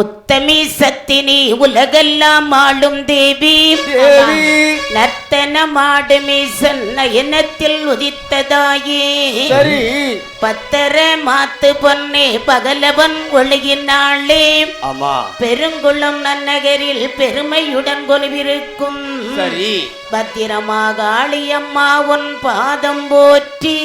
உத்தமி சத்தினி உலகெல்லாம் ஆளும் தேவி. நர்த்தனமாடு மீசன் நயனத்தில் உதித்ததாயே. பத்தர மாத்து பொன்னே பகலவன் ஆமா. பெருங்குளம் நன்னகரில் பெருமையுடன் கொலுவிருக்கும் பத்திரமாக ஆளியம்மா உன் பாதம் போற்றி.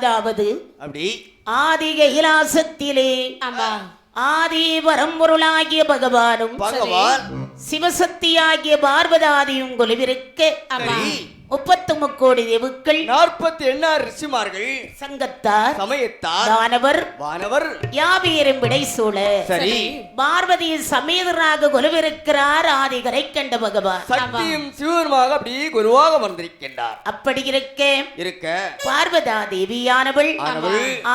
அதாவது அப்படி. ஆதி கைலாசத்திலே ஆதி பரம்பொருளாகிய பகவானும் பகவான். சிவசக்தியாகிய பார்வதாதியும் கொலுவிருக்க சரி. முப்பத்து முக்கோடி தேவுக்கள். நாற்பத்தி எண்ணாறு ரிஷிமார்கள். சங்கத்தார் சமயத்தார் தானவர் வானவர். யாபியரும் விடை சூழ சரி. பார்வதி சமேதராக கொலுவிருக்கிறார் ஆதிகரை கண்ட பகவான். சக்தியும் சிவருமாக அப்படி குருவாக வந்திருக்கின்றார். அப்படி இருக்க. இருக்க. பார்வதா தேவியானவள்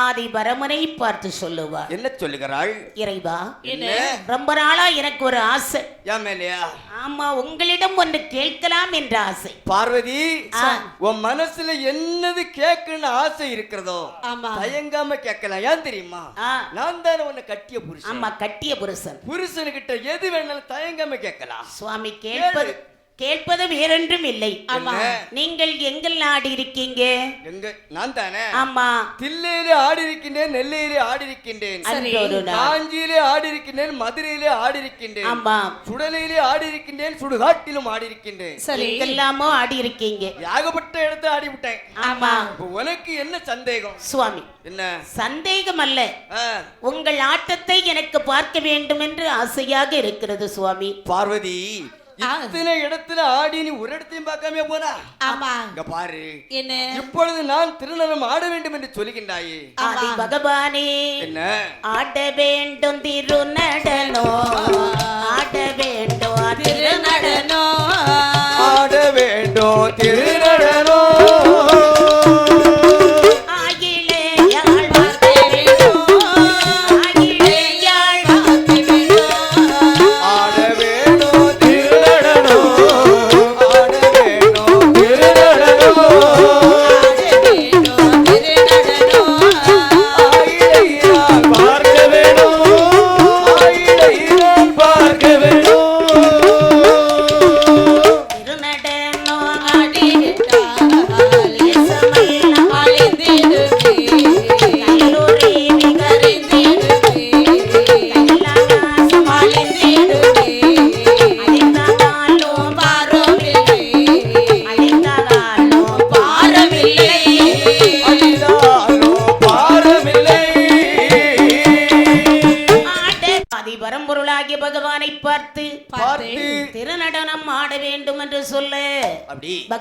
ஆதி பரமனை பார்த்து சொல்லுவார் என்ன சொல்லுகிறாள்? இறைவா என்ன? ரொம்ப நாளா எனக்கு ஒரு ஆசை. ஆமா உங்களிடம் ஒன்று கேட்கலாம் என்ற ஆசை. பார்வதி. உன் மனசுல என்னது கேட்கணும்னு ஆசை இருக்கிறதோ தயங்காம கேட்கலாம். ஏன் தெரியுமா? நான் தானே உன்னை கட்டிய புருஷன். ஆமா கட்டிய புருஷன். புருஷனுக்கிட்ட எது வேணாலும் தயங்காம கேட்கலாம். சுவாமி கேட்பது கேட்பது வேறொன்றும் இல்லை. ஆமா. நீங்கள் எங்கள் ஆடி இருக்கீங்க? எங்க? நான் தானே? ஆமா தில்லையிலே ஆடி இருக்கின்றேன் நெல்லையிலே ஆடி இருக்கின்றேன் காஞ்சியிலே ஆடி இருக்கின்றேன் மதுரையிலே ஆடி இருக்கின்றேன் ஆமா சுடலையிலே ஆடி இருக்கின்றேன் சுடுகாட்டிலும் ஆடி இருக்கின்றேன் எங்கெல்லாமோ ஆடி இருக்கீங்க ஏகப்பட்ட இடத்தை ஆடி விட்டேன் ஆமா உனக்கு என்ன சந்தேகம்? சுவாமி. என்ன? சந்தேகம் அல்ல உங்கள் ஆட்டத்தை எனக்கு பார்க்க வேண்டும் என்று ஆசையாக இருக்கிறது சுவாமி. பார்வதி இத்தனை இடத்துல ஆடி நீ ஒரு இடத்தையும் பார்க்காம போனா? ஆமா. இங்க பாரு. என்ன? இப்பொழுது நான் திருநடம் ஆட வேண்டும் என்று சொல்லுகின்றாயே ஆதி பகவானே என்ன? ஆட வேண்டும் திருநடனோ? ஆட வேண்டும் திருநடனோ? ஆட வேண்டும் திருநடனோ?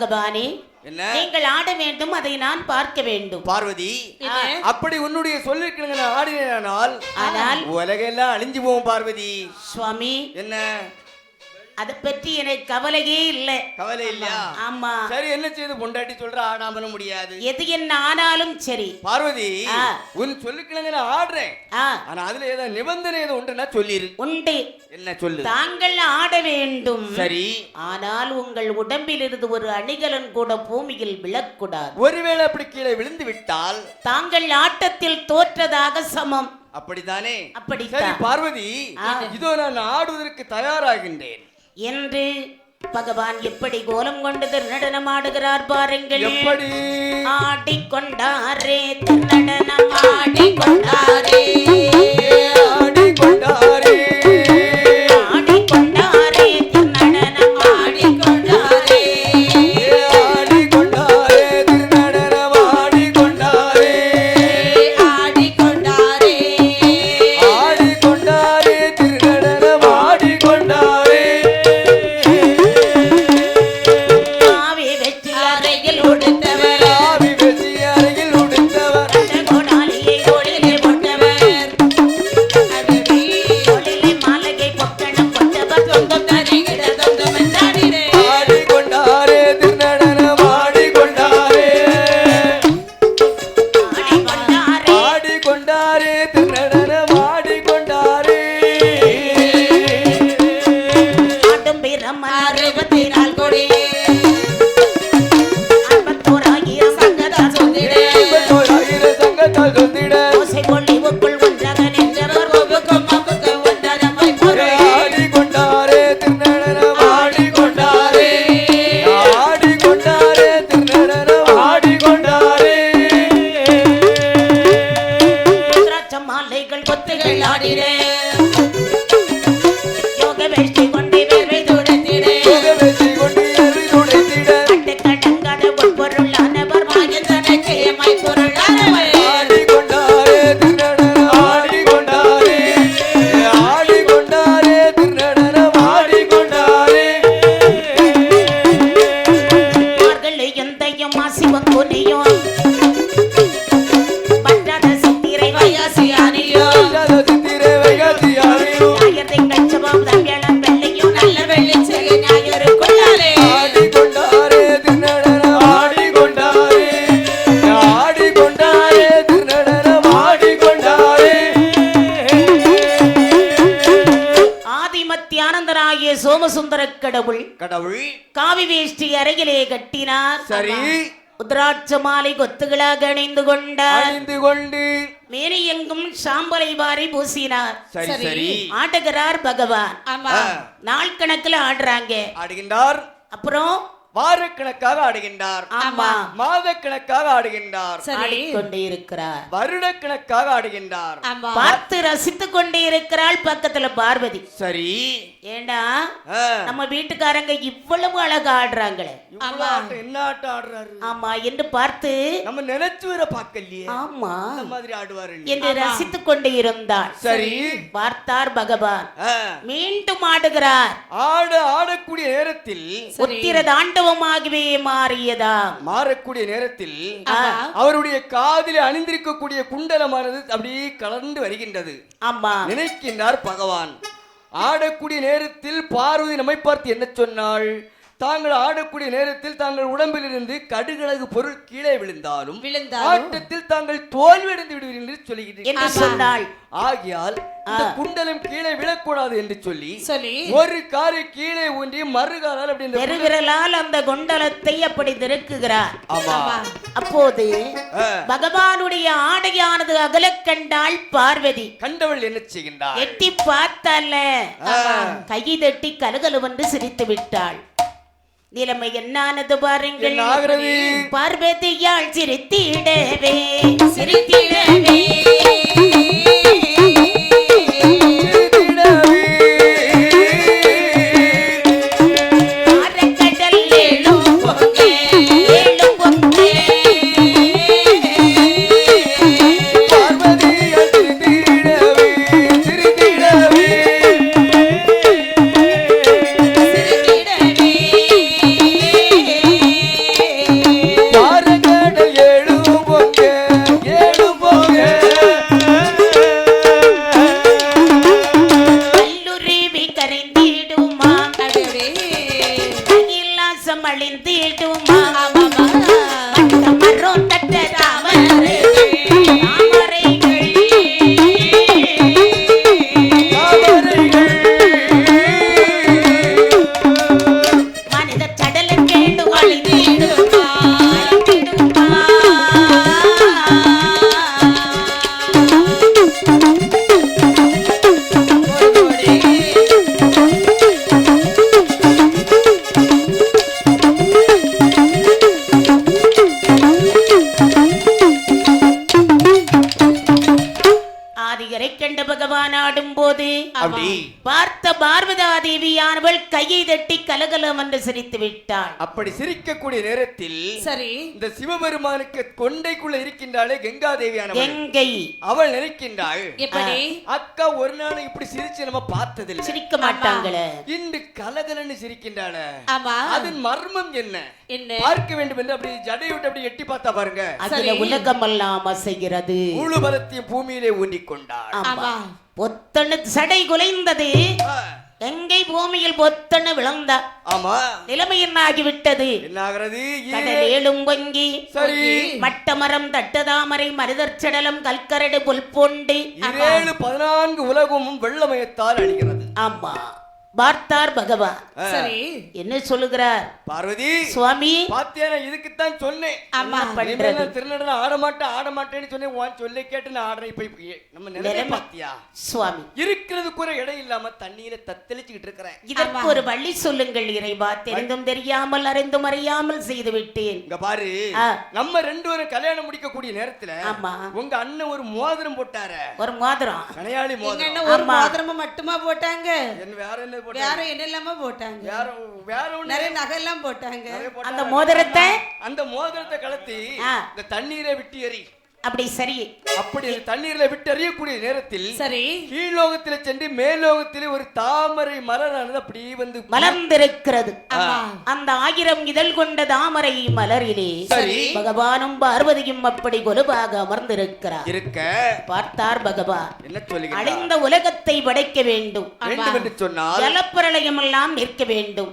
பகவானே நீங்கள் ஆட வேண்டும் அதை நான் பார்க்க வேண்டும். பார்வதி அப்படி உன்னுடைய சொல்லிருக்கீங்க ஆடினால் ஆனால் உலகெல்லாம் அழிஞ்சு போவோம் பார்வதி. சுவாமி என்ன? அதை பற்றி எனக்கு கவலையே இல்லை. கவலை இல்லையா? ஆமா. சரி என்ன செய்து? பொண்டாட்டி சொல்ற ஆடாமலும் முடியாது. எது என்ன ஆனாலும் சரி. பார்வதி. உன் சொல்லிக்கிழங்க நான் ஆடுறேன். ஆனா அதுல ஏதோ நிபந்தனை ஏதோ உண்டுன்னா சொல்லிரு. உண்டு. என்ன சொல்லு? தாங்கள் ஆட வேண்டும். சரி. ஆனால் உங்கள் உடம்பிலிருந்து ஒரு அணிகலன் கூட பூமியில் விழக்கூடாது. ஒருவேளை அப்படி கீழே விழுந்து விட்டால்? தாங்கள் ஆட்டத்தில் தோற்றதாக சமம். அப்படித்தானே. சரி பார்வதி. இதோ நான் ஆடுவதற்கு தயாராகின்றேன். என்று பகவான் எப்படி கோலம் கொண்டு நடனம் ஆடுகிறார் பாருங்கள். எப்படி? ஆடிக்கொண்டாரே திருநடனம் ஆடிக்கொண்டாரே ஆடிக்கொண்டாரே. கடவுள். கடவுள். காவி வேஷ்டி அருகிலே கட்டினார். சரி. உத்ராட்ச மாலை கொத்துகளாக அணிந்து கொண்டார். அணிந்து கொண்டு. மேனி எங்கும் சாம்பலை வாரி பூசினார். சரி சரி. ஆடுகிறார் பகவான். ஆமா. நாள் கணக்குல ஆடுறாங்க. ஆடுகின்றார். அப்புறம் வாரக்கணக்காக ஆடுகின்றார். ஆமா. மாதக்கணக்காக ஆடுகின்றார். சரி. ஆடிக்கொண்டே இருக்கிறார் வருடக்கணக்காக ஆடுகின்றார். ஆமா. பார்த்து ரசித்துக் கொண்டே இருக்கிறாள் பக்கத்துல பார்வதி. சரி. ஏண்டா? நம்ம வீட்டுக்காரங்க இவ்வளவு அழகா ஆடுறாங்களே. என்ன ஆட்டம் ஆடுறாரு. ஆமா என்று பார்த்து நம்ம நினைச்சு வர பார்க்கலையே. ஆமா. இந்த மாதிரி ஆடுவாரு என்று ரசித்துக் கொண்டே இருந்தாள் சரி. பார்த்தார் பகவான். மீண்டும் ஆடுகிறார். ஆட ஆடக்கூடிய நேரத்தில் உத்திர தாண்டவமாகவே மாறியதாம் மாறக்கூடிய நேரத்தில் அவருடைய காதில் அணிந்திருக்கக்கூடிய குண்டலமானது அப்படியே கலந்து வருகின்றது. ஆமா. நினைக்கின்றார் பகவான். ஆடக்கூடிய நேரத்தில் பார்வதி நம்மை பார்த்து என்ன சொன்னாள்? தாங்கள் ஆடக்கூடிய நேரத்தில் தாங்கள் உடம்பிலிருந்து கடுகளகு பொருள் கீழே விழுந்தாலும் ஆட்டத்தில் தாங்கள் தோல்வியடைந்து விடுவீர்கள் என்று சொல்லுகிறீர்கள் ஆகியால் இந்த குண்டலம் கீழே விழக்கூடாது என்று சொல்லி சொல்லி ஒரு காரை கீழே ஊன்றி மறுகாலால் அப்படி பெருவிரலால் அந்த குண்டலத்தை அப்படி திருக்குகிறார் ஆமா. அப்போது பகவானுடைய ஆடையானது அகலக் கண்டாள் பார்வதி கண்டவள் என்ன செய்கின்றார் எட்டி பார்த்தால கையை தட்டி கலகலவென்று சிரித்து விட்டாள். நிலைமை என்னானது பாருங்கள்? பார்வதியால் சிரித்திடவே. சிரித்திடவே. கலகலம் என்று சிரித்து விட்டாள். அப்படி சிரிக்கக்கூடிய நேரத்தில் சரி. இந்த சிவபெருமானுக்கு கொண்டைக்குள்ள இருக்கின்றாளே கங்கா. தேவியானவள் எங்கை அவள் நினைக்கின்றாள் எப்படி? அக்கா ஒரு நாள் இப்படி சிரிச்சு நம்ம பார்த்ததில்லை. சிரிக்க மாட்டாங்களே. இன்று கலகலன்னு சிரிக்கின்றாள. ஆமா. அதன் மர்மம் என்ன? என்ன? பார்க்க வேண்டும் என்று அப்படி ஜடை விட்டு அப்படி எட்டி பார்த்தா பாருங்க. அதுல உலகமெல்லாம் அசைகிறது. முழு பலத்தையும் பூமியிலே ஊண்டிக் கொண்டாள் ஆமா. ஆமா. பொத்தனு சடை குலைந்தது. ஆ, எங்கை பூமியில் பொத்தனு விழுந்தா ஆமா. நிலைமை என்ன ஆகிவிட்டது என்ன ஆகிறது கடல் ஏழும் பொங்கி சரி. மட்டமரம் தட்டதாமரை மருதற் சடலம் கல்கரடு புல்பொண்டு. இரேழு பதினான்கு உலகமும் வெள்ளமயத்தால் அழிகிறது. ஆமா. பார்த்தார் பகவான். சரி. என்ன சொல்லுகிறார்? பார்வதி சுவாமி. பாத்தியா இதுக்குத்தான் சொன்னேன். ஆமா பண்றது. நான் திருநடனம் ஆட மாட்டேன் ஆட மாட்டேன்னு சொன்னேன் உன் சொல்லி கேட்டு நான் ஆடுறேன். இப்ப ஏ- நம்ம நிலைமை. பாத்தியா? சுவாமி. இருக்கிறது கூட இடம் இல்லாம தண்ணீரை தத்தளிச்சுக்கிட்டு இருக்கிறேன். இதற்கு ஒரு வழி சொல்லுங்கள் இறைவா. தெரிந்தும் தெரியாமல் அறிந்தும் அறியாமல் செய்து விட்டேன். இங்க பாரு. நம்ம ரெண்டு பேரும் கல்யாணம் முடிக்கக்கூடிய நேரத்துல ஆமா. உங்க அண்ணன் ஒரு மோதிரம் போட்டார. ஒரு மோதிரம். கனையாளி மோதிரம். ஒரு ஆமா. மோதிரமா மட்டுமா போட்டாங்க? என்ன வேற என்ன போட்டாரு வேற என்ன இல்லாம போட்டாங்க வேற வேற நிறைய நகை எல்லாம் போட்டாங்க. அந்த மோதிரத்தை அந்த மோதிரத்தை கலத்தி. இந்த தண்ணீரை விட்டு எறி அப்படி சரி. அப்படி தண்ணீர்ல விட்டு எறியக்கூடிய நேரத்தில் சரி. கீழ்லோகத்திலே சென்று மேல்லோகத்திலே ஒரு தாமரை மலரானது அப்படியே வந்து மலர்ந்திருக்கிறது. அந்த ஆயிரம் இதழ் கொண்ட தாமரை மலரிலே சரி. பகவானும் பார்வதியும் அப்படி கொலுவாக அமர்ந்திருக்கிறார். இருக்க. பார்த்தார் பகவான். என்ன சொல்லுகிறார்? அழிந்த உலகத்தை படைக்க வேண்டும். என்று சொன்னால் ஜலப்பிரளயம் எல்லாம் நிற்க வேண்டும்.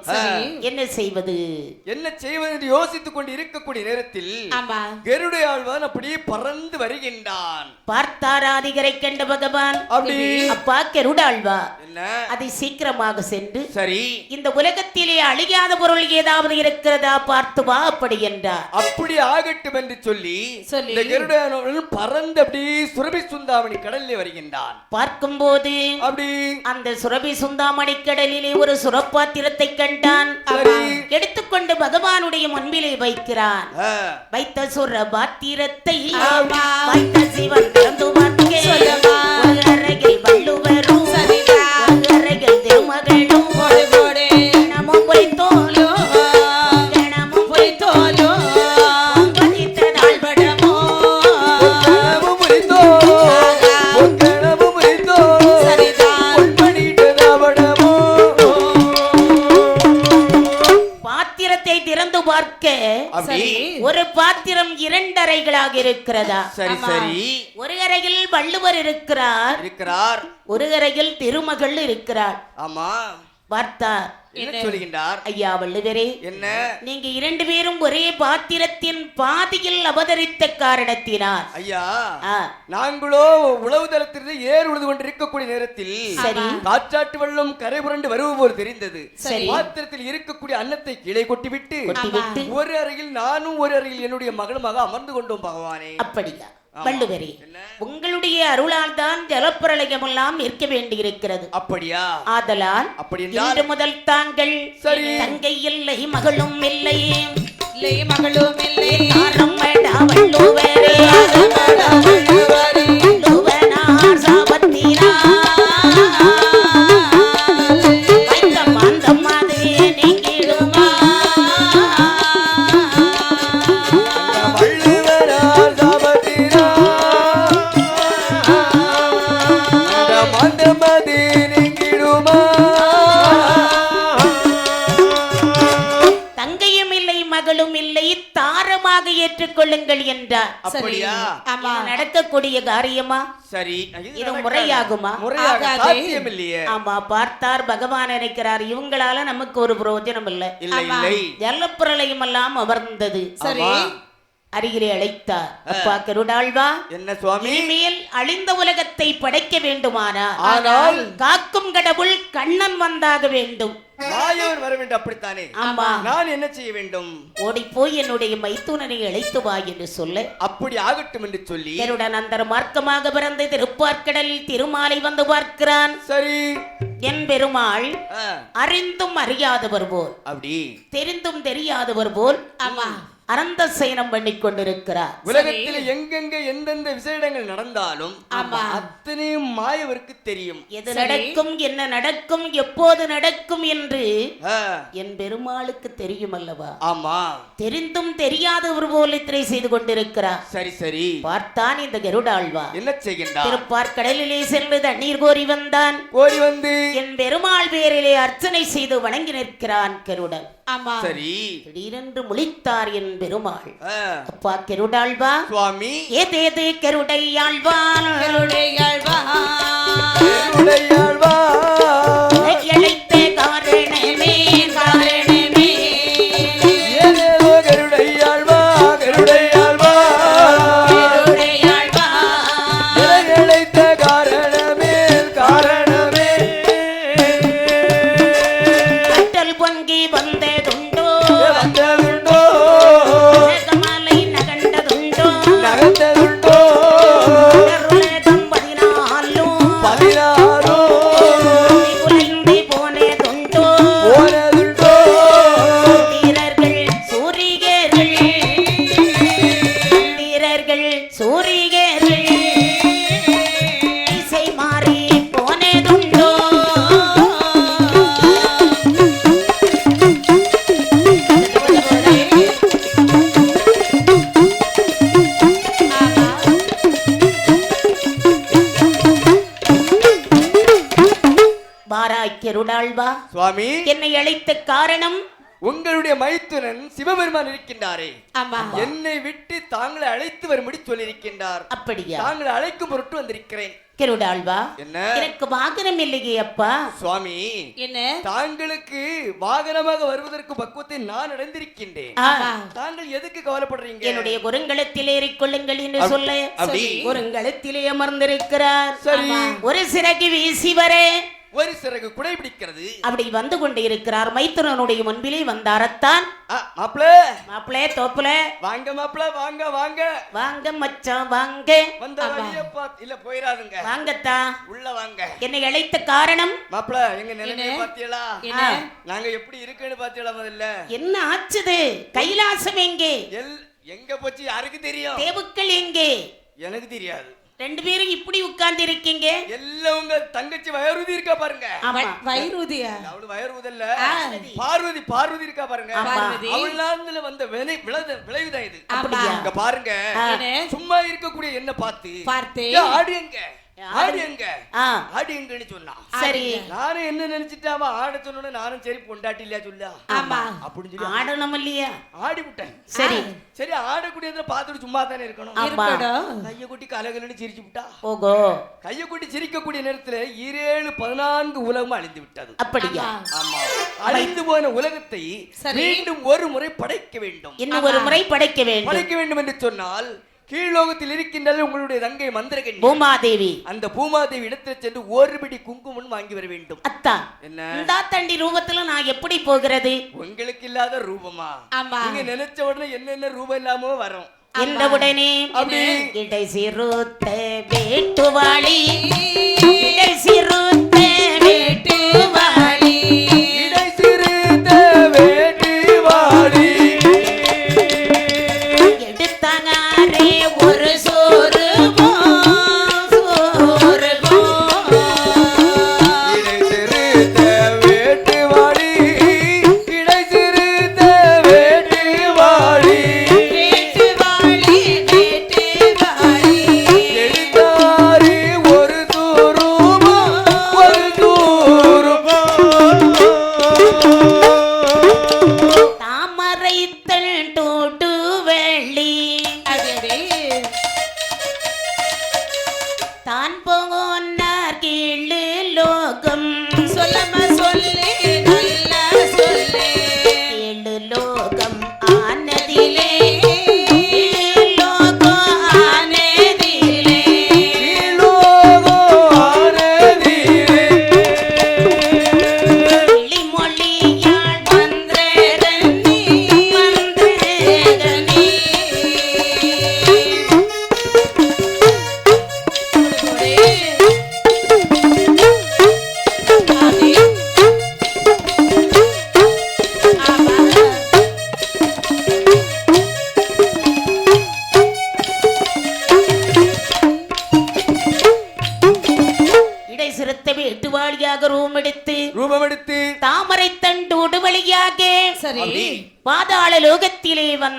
என்ன செய்வது? என்ன செய்வது என்று யோசித்துக் கொண்டு இருக்கக்கூடிய நேரத்தில் ஆமா. கருடைய ஆழ்வான் அப்படியே பறந்து பறந்து வருகின்றான். பார்த்தாராதிகரை கண்ட பகவான். அப்படி. அப்பா கருடாழ்வா என்ன? அதை சீக்கிரமாக சென்று சரி. இந்த உலகத்திலே அழியாத பொருள் ஏதாவது இருக்கிறதா பார்த்து வா அப்படி என்றார். அப்படி ஆகட்டும் என்று சொல்லி. இந்த கருடன் பறந்து அப்படி சுரபி சுந்தாமணி கடலில் வருகின்றான். பார்க்கும்போது அப்படி. அந்த சுரபி சுந்தாமணி கடலிலே ஒரு சுரப்பாத்திரத்தை கண்டான். எடுத்துக்கொண்டு பகவானுடைய முன்பிலே வைக்கிறான். வைத்த சுர ஆமா. வைத்த சிவன் திறந்து பார்க்க சொல்லமா. ஒரு பார்க்க ஒரு பாத்திரம் இரண்டறைகளாக இருக்கிறதா? சரி சரி. ஒரு அறையில் வள்ளுவர் இருக்கிறார். இருக்கிறார். ஒரு அறையில் திருமகள் இருக்கிறார் ஆமா. பார்த்தார். ஐயா வள்ளுவரே என்ன? நீங்க இரண்டு பேரும் ஒரே பாத்திரத்தின் பாதியில் அவதரித்த காரணத்தினால். ஐயா நாங்களோ உழவு தளத்திலிருந்து ஏர் உழுது கொண்டிருக்கக்கூடிய நேரத்தில். காற்றாட்டு வெள்ளம் கரை புரண்டு வருவது போல் தெரிந்தது. பாத்திரத்தில் இருக்கக்கூடிய அன்னத்தை கீழே கொட்டிவிட்டு. ஒரு அறையில் நானும் ஒரு அறையில் என்னுடைய மகளுமாக அமர்ந்து கொண்டோம் பகவானே. அப்படியா. வள்ளுவரே? உங்களுடைய அருளால் தான் ஜலப்பிரளயம் எல்லாம் நிற்க வேண்டியிருக்கிறது. அப்படியா? ஆதலால் இன்று முதல் தாங்கள். தங்கை இல்லை மகளும் இல்லை. இல்லை மகளும் இல்லை. வள்ளுவரே. அப்படியா? நடக்கக்கூடிய காரியமா? சரி. இது முறையாகுமா? முறையாக இல்லையே ஆமா பார்த்தார் பகவான் நினைக்கிறார் இவங்களால நமக்கு ஒரு பிரயோஜனம் இல்லை. இல்லை ஜலப்பிரளயம் எல்லாம் அமர்ந்தது. சரி. அருகிலே அழைத்தார். அப்பா கருடாழ்வா என்ன சுவாமி? இனிமேல் அழிந்த உலகத்தை படைக்க வேண்டுமானால் ஆனால் காக்கும் கடவுள் கண்ணன் வந்தாக வேண்டும். மாயவன் வர வேண்டும் அப்படித்தானே? ஆமா. நான் என்ன செய்ய வேண்டும்? ஓடி போய் என்னுடைய மைத்துனனை அழைத்து வா என்று சொல்ல. அப்படி ஆகட்டும் என்று சொல்லி கருடன் அந்த மார்க்கமாக பிறந்து திருப்பார்க்கடலில் திருமாலை வந்து பார்க்கிறான். சரி. என் பெருமாள் அறிந்தும் அறியாதவர் போல். அப்படி. தெரிந்தும் தெரியாதவர் போல். ஆமா அனந்த சயனம் பண்ணி கொண்டிருக்கிறார். உலகத்தில் எங்கெங்க எந்தெந்த விசேடங்கள் நடந்தாலும் ஆமா. அத்தனையும் மாயவருக்கு தெரியும். எது. நடக்கும் என்ன நடக்கும் எப்போது நடக்கும் என்று என் பெருமாளுக்கு தெரியும் அல்லவா ஆமா. தெரிந்தும் தெரியாதவர் போல் இத்திரை செய்து கொண்டிருக்கிறார். சரி சரி. பார்த்தான் இந்த கருடாழ்வா என்ன செய்கின்றார்? திருப்பார் கடலிலே சென்று தண்ணீர் கோரி வந்தான். ஓடி வந்து என் பெருமாள் பேரிலே அர்ச்சனை செய்து வணங்கி நிற்கிறான் கருடன். ஆமா. சரி. திடீரென்று முழித்தார் என் பெருமாள். அப்பா கருடாழ்வா? சுவாமி. ஏதேது கருடையாழ்வான்? உடையாழ்வார். இழைத்த காரணமே காரணமே. ஏதேதோ கருடையாழ்வார், கருடையாழ்வார். இலையழைத்த காரணமே காரணமே. கட்டல் பொங்கி வந்ததுண்டோ அழைத்த காரணம்? உங்களுடைய மைத்துனன் சிவபெருமான் இருக்கின்றாரே. என்னை விட்டு தாங்களை அழைத்து வரும்படி சொல்லியிருக்கின்றார். அப்படியா? தாங்களை அழைக்கும் பொருட்டு வந்திருக்கிறேன். கருடாழ்வா? என்ன? எனக்கு வாகனம் இல்லையே அப்பா. சுவாமி என்ன? தாங்களுக்கு வாகனமாக வருவதற்கு பக்குவத்தை நான் அடைந்திருக்கின்றேன். தாங்கள் எதுக்கு கவலைப்படுறீங்க? என்னுடைய குறுங்கலத்தில் ஏறிக்கொள்ளுங்கள் என்று சொல்ல அப்படி? குறுங்கலத்திலே அமர்ந்திருக்கிறார். சரி. ஒரு சிறகு வீசி வர ஒரு சிறகு குடை பிடிக்கிறது அப்படி வந்து கொண்டு இருக்கிறார் மைத்துனனுடைய முன்பிலே வந்தாரத்தான் மாப்பிள. மாப்பிளே தோப்புல. வாங்க மாப்பிள வாங்க வாங்க. வாங்க மச்சான் வாங்க. வந்த இல்ல போயிடாதுங்க வாங்கத்தா. உள்ள வாங்க. என்னை அழைத்த காரணம்? மாப்பிள எங்க நிலைமையை பாத்தீங்களா? என்ன? நாங்க எப்படி இருக்குன்னு பாத்தீங்களா முதல்ல? என்ன ஆச்சுது? கைலாசம் எங்கே? எல் எங்க போச்சு? யாருக்கு தெரியும்? தேவுக்கள் எங்கே? எனக்கு தெரியாது. ரெண்டு பேரும் இப்படி உட்கார்ந்து இருக்கீங்க எல்லாம் உங்க தங்கச்சி வயருதி இருக்கா பாருங்க. ஆமா. வைரூதியா அவளு வயறுவதல்ல பார்வதி பார்வதி இருக்கா பாருங்க. பார்வதி. அவளாந்துல வந்த வினை விளைத விளைவுதான் இது. அப்படியா? பாருங்க. சும்மா இருக்கக்கூடிய என்ன பார்த்து. பார்த்தே. ஏய், ஆடு எங்க? ஆடு எங்கன்னு சொன்னான் சரி. நானும் என்ன நினைச்சிட்டு அவன் ஆட சொன்னோட நானும் சரி பொண்டாட்டி இல்லையா சொல்ல. ஆமா. அப்படின்னு சொல்லி ஆடணும் இல்லையா. ஆடி விட்டேன். சரி. சரி ஆடக்கூடியதுல பார்த்துட்டு சும்மா தானே இருக்கணும் கைய கொட்டி கலகலன்னு சிரிச்சு விட்டா. ஓகோ கைய கொட்டி சிரிக்கக்கூடிய நேரத்துல ஈரேழு பதினான்கு உலகம் அழிந்து விட்டது. அப்படியா? ஆமா. அழிந்து போன உலகத்தை. மீண்டும் ஒரு முறை படைக்க வேண்டும். இன்னும் ஒரு முறை படைக்க வேண்டும். படைக்க வேண்டும் என்று சொன்னால் கீழ்லோகத்தில் இருக்கின்றது உங்களுடைய தங்கை மந்திரகன். பூமாதேவி. அந்த பூமாதேவி இடத்தில் சென்று ஒரு பிடி குங்குமம் வாங்கி வர வேண்டும். அத்தா என்ன? இந்த தண்டி ரூபத்துல நான் எப்படி போகிறது? உங்களுக்கு இல்லாத ரூபமா? ஆமா. நீங்க நினைச்ச உடனே என்னென்ன ரூபம் இல்லாம வரும். என்ற உடனே அப்படி. இடை சிறுத்த வேட்டுவாளி. இடை சிறுத்த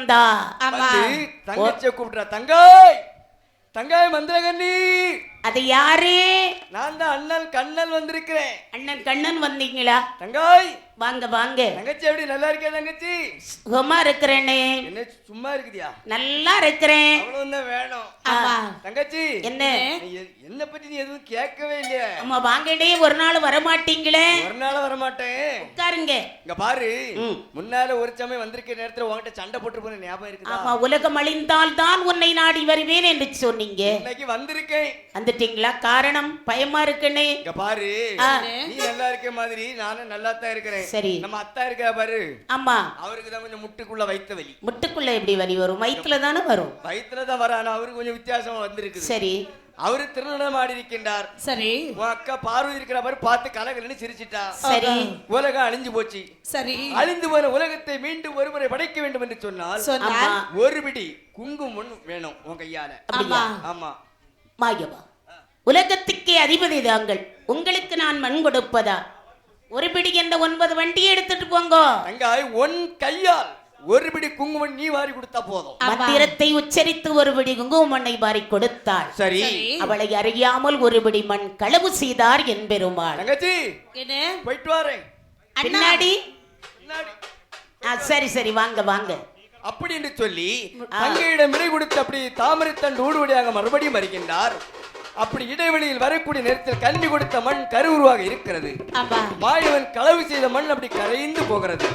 வந்தா. ஆமா. தங்கச்சியை கூப்பிடுறா. தங்காய் தங்காய் மந்திரகண்ணி! அது யாரு? நான் தான் அண்ணன் கண்ணன் வந்திருக்கிறேன். அண்ணன் கண்ணன் வந்தீங்களா? தங்காய் வாங்க வாங்க. தங்கச்சி எப்படி நல்லா இருக்கியா தங்கச்சி? சுகமா இருக்கிறேனே. என்ன சும்மா இருக்குதியா நல்லா இருக்கிறேன். அவ்வளவுதான் வேணும். ஆமா. தங்கச்சி என்ன? என்ன பத்தி நீ எதுவும் கேட்கவே இல்லையே. ஆமா வாங்கடே ஒரு நாள் வரமாட்டீங்களே. ஒரு நாள் வர மாட்டேன் உட்காருங்க. இங்க பாரு. முன்னால ஒரு சமயம் வந்திருக்க நேரத்துல உன்கிட்ட சண்டை போட்டு போன ஞாபகம் இருக்குதா? ஆமா உலகம் அழிந்தால் தான் உன்னை நாடி வருவேன் என்று சொன்னீங்க. இன்னைக்கு வந்திருக்கேன். வந்துட்டீங்களா? காரணம் பயமா இருக்குன்னு இங்க பாரு. நீ நல்லா இருக்க மாதிரி நானும் நல்லா தான் இருக்கிறேன். சரி. நம்ம அத்தா இருக்கா பாரு? ஆமா. அவருக்கு தான் கொஞ்சம் முட்டுக்குள்ள வைத்த வலி. முட்டுக்குள்ள எப்படி வலி வரும்? வயிற்றுல தானே வரும்? வயித்துல தான் வர ஆனா அவருக்கு கொஞ்சம் வித்தியாசமா வந்திருக்குது. சரி. அவரு திருநடம் ஆடி இருக்கின்றார் சரி. உன் அக்கா பார்வதி இருக்கிற மாதிரி பார்த்து கலகலன்னு சிரிச்சிட்டா. சரி. உலகம் அழிஞ்சு போச்சு. சரி. அழிந்து போன உலகத்தை மீண்டும் ஒருமுறை படைக்க வேண்டும் என்று சொன்னால் ஒரு பிடி குங்குமம் வேணும் உன் கையால. ஆமா. மாயவா உலகத்துக்கே அதிபதி தாங்கள். உங்களுக்கு நான் மண் கொடுப்பதா? ஒரு பிடி என்ற ஒன்பது வண்டியை எடுத்துட்டு போங்க. தங்காய் உன் கையால் ஒரு பிடி குங்குமம் நீ வாரி கொடுத்தா போதும். மந்திரத்தை உச்சரித்து ஒரு பிடி குங்குமண்ணை வாரி கொடுத்தாள். சரி. அவளை அறியாமல் ஒரு பிடி மண் களவு செய்தார் என்பெருமாள் தங்கச்சி என்ன? போயிட்டு வரேன். பின்னாடி? சரி சரி வாங்க வாங்க. அப்படி என்று சொல்லி தங்கையிடம் விடை கொடுத்து அப்படி தாமரை தண்டு ஊடுவடியாக மறுபடியும் வருகின்றார். அப்படி இடைவெளியில் வரக்கூடிய நேரத்தில் கல்வி கொடுத்த மண் கரு உருவாக இருக்கிறது. மாயவன் களவு செய்த மண் அப்படி கரைந்து போகிறது.